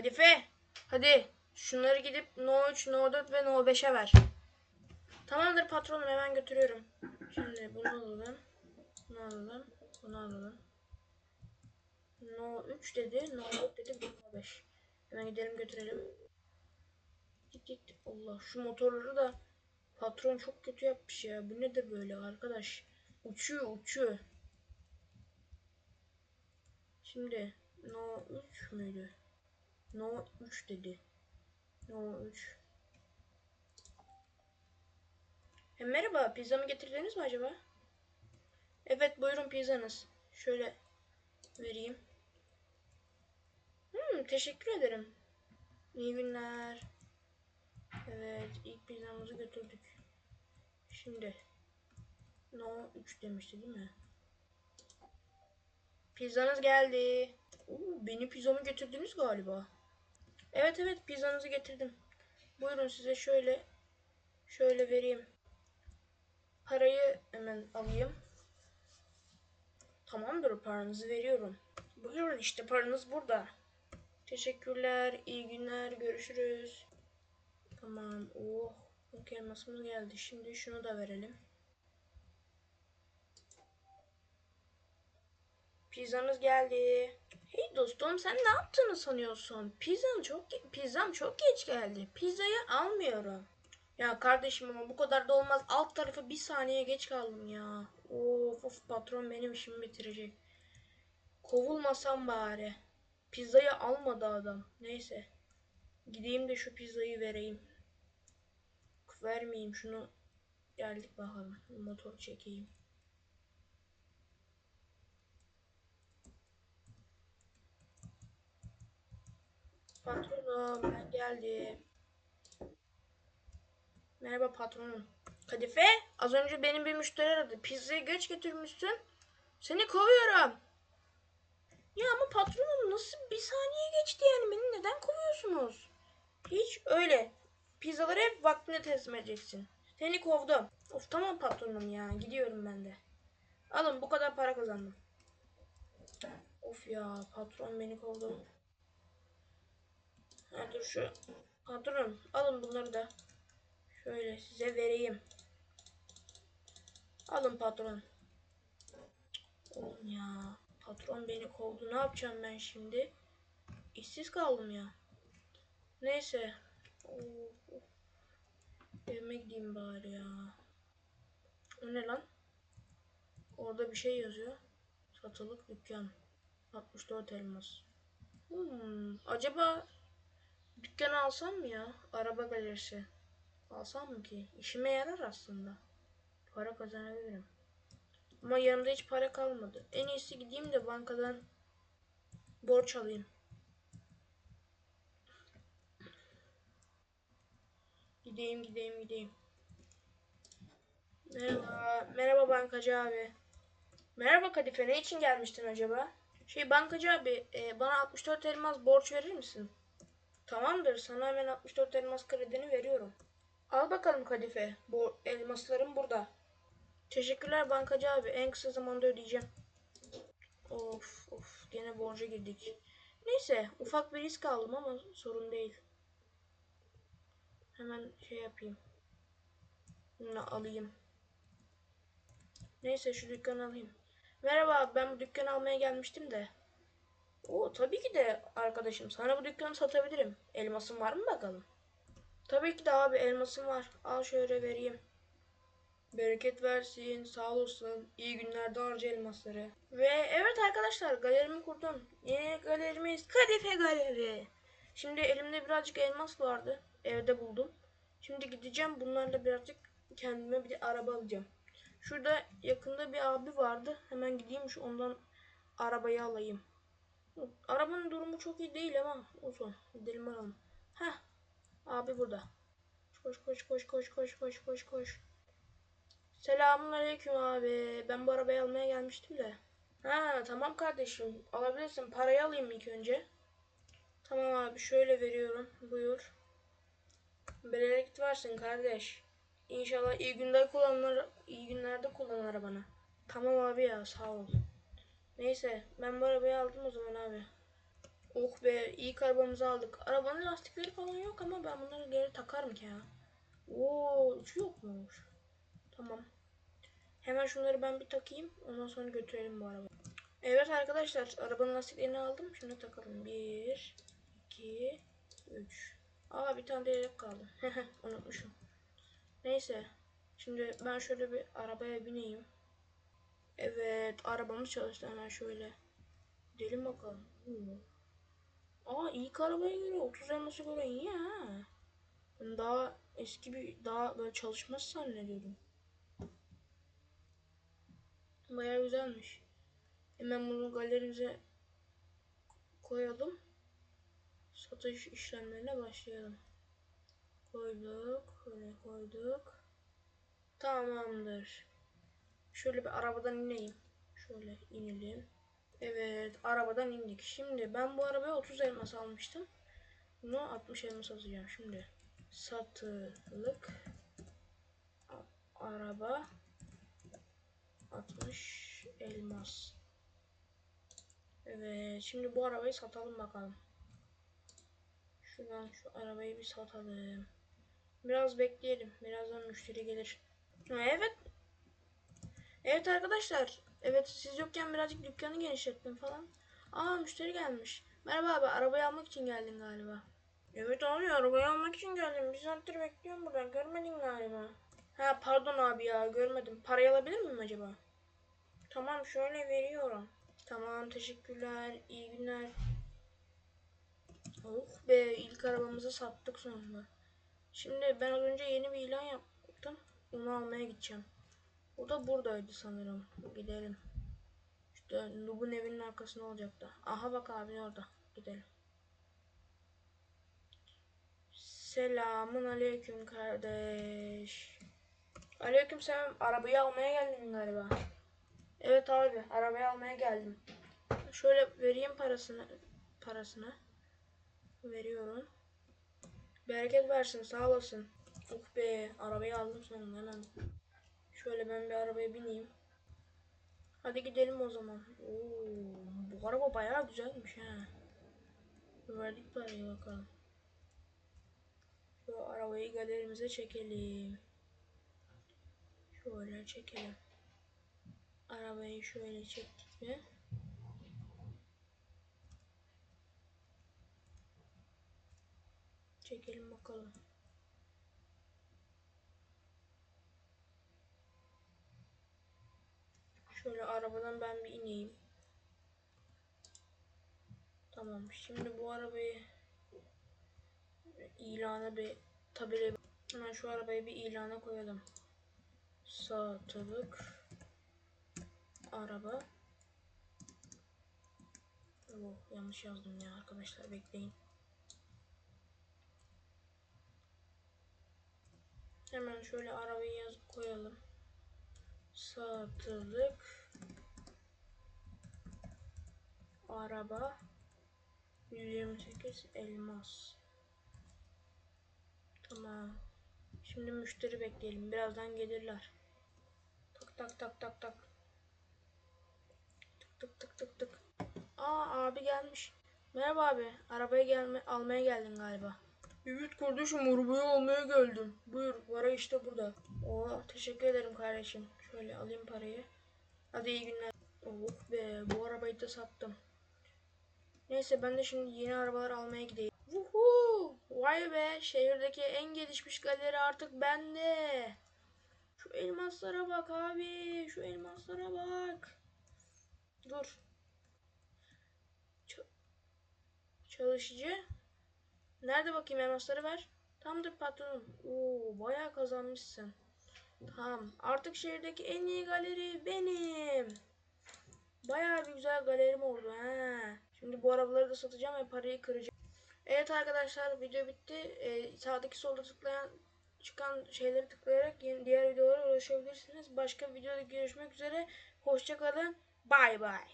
Kadife. Hadi. Şunları gidip No 3, No 4 ve No 5'e ver. Tamamdır patronum hemen götürüyorum. Şimdi bunu alalım. Bunu alalım. Bunu alalım. No 3 dedi. No 4 dedi. No 5. Hemen gidelim götürelim. Git git. Allah şu motorları da patron çok kötü yapmış ya. Bu ne de böyle arkadaş. Uçuyor uçuyor. Şimdi No 3 müydü? No 3 dedi. No 3. E, merhaba, pizzamı getirdiniz mi acaba? Evet, buyurun pizzanız. Şöyle vereyim. Hmm, teşekkür ederim. İyi günler. Evet, ilk pizzamızı götürdük. Şimdi No 3 demişti değil mi? Pizzanız geldi. Oo, benim pizzamı götürdünüz galiba. Evet evet pizzanızı getirdim. Buyurun size şöyle şöyle vereyim. Parayı hemen alayım. Tamamdır paranızı veriyorum. Buyurun işte paranız burada. Teşekkürler. iyi günler. Görüşürüz. Tamam. Oh. Ok elmasımız geldi. Şimdi şunu da verelim. Pizzanız geldi. Hey dostum sen ne yaptığını sanıyorsun? Pizzam çok pizzam çok geç geldi. Pizzayı almıyorum. Ya kardeşim ama bu kadar da olmaz. Alt tarafı bir saniye geç kaldım ya. Of of patron benim işimi bitirecek. Kovulmasam bari. Pizzayı almadı adam. Neyse. Gideyim de şu pizzayı vereyim. Vermeyeyim şunu. Geldik bakalım. Motor çekeyim. Patronum ben geldim. Merhaba patronum. Kadife az önce benim bir müşteri aradı. Pizzayı geç götürmüşsün. Seni kovuyorum. Ya ama patronum nasıl bir saniye geçti yani beni neden kovuyorsunuz? Hiç öyle. Pizzaları hep vaktinde teslim edeceksin. Seni kovdum. Of tamam patronum ya gidiyorum ben de. Alın bu kadar para kazandım. Of ya patron beni kovdu. Ha, dur şu patron alın bunları da. Şöyle size vereyim. Alın patron. Oğlum ya. Patron beni kovdu. Ne yapacağım ben şimdi? İşsiz kaldım ya. Neyse. Of, of. Evime gideyim bari ya. O ne lan? Orada bir şey yazıyor. Satılık dükkan. 64 elmas. Hmm, acaba dükkanı alsam mı ya? Araba galerisi. Alsam mı ki? İşime yarar aslında. Para kazanabilirim. Ama yanımda hiç para kalmadı. En iyisi gideyim de bankadan borç alayım. Gideyim gideyim gideyim. Merhaba. Merhaba bankacı abi. Merhaba Kadife. Ne için gelmiştin acaba? Şey bankacı abi e, bana 64 elmas borç verir misin? Tamamdır. Sana hemen 64 elmas kredini veriyorum. Al bakalım Kadife. Bu elmaslarım burada. Teşekkürler bankacı abi. En kısa zamanda ödeyeceğim. Of of gene borca girdik. Neyse ufak bir risk aldım ama sorun değil. Hemen şey yapayım. Bunu alayım. Neyse şu dükkanı alayım. Merhaba ben bu dükkanı almaya gelmiştim de. Oo tabii ki de arkadaşım sana bu dükkanı satabilirim. Elmasın var mı bakalım? Tabii ki de abi elmasım var. Al şöyle vereyim. Bereket versin, sağ olsun. İyi günlerde harca elmasları. Ve evet arkadaşlar galerimi kurdum. Yeni galerimiz Kadife Galeri. Şimdi elimde birazcık elmas vardı. Evde buldum. Şimdi gideceğim bunlarla birazcık kendime bir araba alacağım. Şurada yakında bir abi vardı. Hemen gideyim şu ondan arabayı alayım. Arabanın durumu çok iyi değil ama olsun. Gidelim alalım. Heh. Abi burada. Koş koş koş koş koş koş koş koş. Selamun aleyküm abi. Ben bu arabayı almaya gelmiştim de. Ha tamam kardeşim. Alabilirsin. Parayı alayım ilk önce. Tamam abi şöyle veriyorum. Buyur. Bereket versin kardeş. İnşallah iyi günler kullanır, iyi günlerde kullan arabanı. Tamam abi ya sağ ol. Neyse ben bu arabayı aldım o zaman abi. Oh be ilk arabamızı aldık. Arabanın lastikleri falan yok ama ben bunları geri takarım ki ya. Oo ucu yokmuş. Tamam. Hemen şunları ben bir takayım. Ondan sonra götürelim bu arabayı. Evet arkadaşlar arabanın lastiklerini aldım. Şimdi takalım. 1, 2, 3. Aa bir tane de kaldı. Unutmuşum. Neyse. Şimdi ben şöyle bir arabaya bineyim. Evet arabamız çalıştı hemen şöyle. Gidelim bakalım. Aa ilk arabaya göre 30 elması göre iyi ha. Ben daha eski bir daha böyle çalışmaz zannediyordum. Baya güzelmiş. Hemen bunu galerimize koyalım. Satış işlemlerine başlayalım. Koyduk. Böyle koyduk. Tamamdır. Şöyle bir arabadan ineyim. Şöyle inelim. Evet arabadan indik. Şimdi ben bu arabaya 30 elmas almıştım. Bunu 60 elmas satacağım şimdi. Satılık araba 60 elmas. Evet şimdi bu arabayı satalım bakalım. Şuradan şu arabayı bir satalım. Biraz bekleyelim. Birazdan müşteri gelir. Evet. Evet arkadaşlar. Evet siz yokken birazcık dükkanı genişlettim falan. Aa müşteri gelmiş. Merhaba abi arabayı almak için geldin galiba. Evet abi arabayı almak için geldim. Bir saattir bekliyorum burada. Görmedin galiba. Ha pardon abi ya görmedim. Parayı alabilir miyim acaba? Tamam şöyle veriyorum. Tamam teşekkürler. İyi günler. Oh be ilk arabamızı sattık sonunda. Şimdi ben az önce yeni bir ilan yaptım. Onu almaya gideceğim. O da buradaydı sanırım. Gidelim. İşte Nub'un evinin arkasında olacaktı. Aha bak abin orada. Gidelim. Selamun aleyküm kardeş. Aleyküm selam. Arabayı almaya geldin galiba. Evet abi arabayı almaya geldim. Şöyle vereyim parasını. Parasını. Veriyorum. Bereket versin sağ olasın. Oh be arabayı aldım sonunda hemen. Şöyle ben bir arabaya bineyim. Hadi gidelim o zaman. Oo, bu araba bayağı güzelmiş ha. Verdik parayı bakalım. Şu arabayı galerimize çekelim. Şöyle çekelim. Arabayı şöyle çektik mi? Çekelim bakalım. Şöyle arabadan ben bir ineyim. Tamam. Şimdi bu arabayı ilana bir tabela hemen şu arabayı bir ilana koyalım. Satılık araba. Oh, yanlış yazdım ya arkadaşlar bekleyin. Hemen şöyle arabayı yazıp koyalım. Satılık araba 128 elmas. Tamam. Şimdi müşteri bekleyelim. Birazdan gelirler. Tak tak tak tak tak. Tık tık tık tık tık. Aa abi gelmiş. Merhaba abi. Arabayı gelme almaya geldin galiba. Evet kardeşim arabayı almaya geldim. Buyur para işte burada. Oo teşekkür ederim kardeşim. Şöyle alayım parayı. Hadi iyi günler. Oh be bu arabayı da sattım. Neyse ben de şimdi yeni arabalar almaya gideyim. Vuhu! Vay be şehirdeki en gelişmiş galeri artık bende. Şu elmaslara bak abi. Şu elmaslara bak. Dur. Ç- çalışıcı. Nerede bakayım elmasları ver. Tamamdır patronum. Oo bayağı kazanmışsın. Tamam. Artık şehirdeki en iyi galeri benim. Bayağı bir güzel galerim oldu ha. Şimdi bu arabaları da satacağım ve parayı kıracağım. Evet arkadaşlar video bitti. Ee, sağdaki solda tıklayan çıkan şeyleri tıklayarak yeni diğer videolara ulaşabilirsiniz. Başka videoda görüşmek üzere. Hoşçakalın. Bay bay.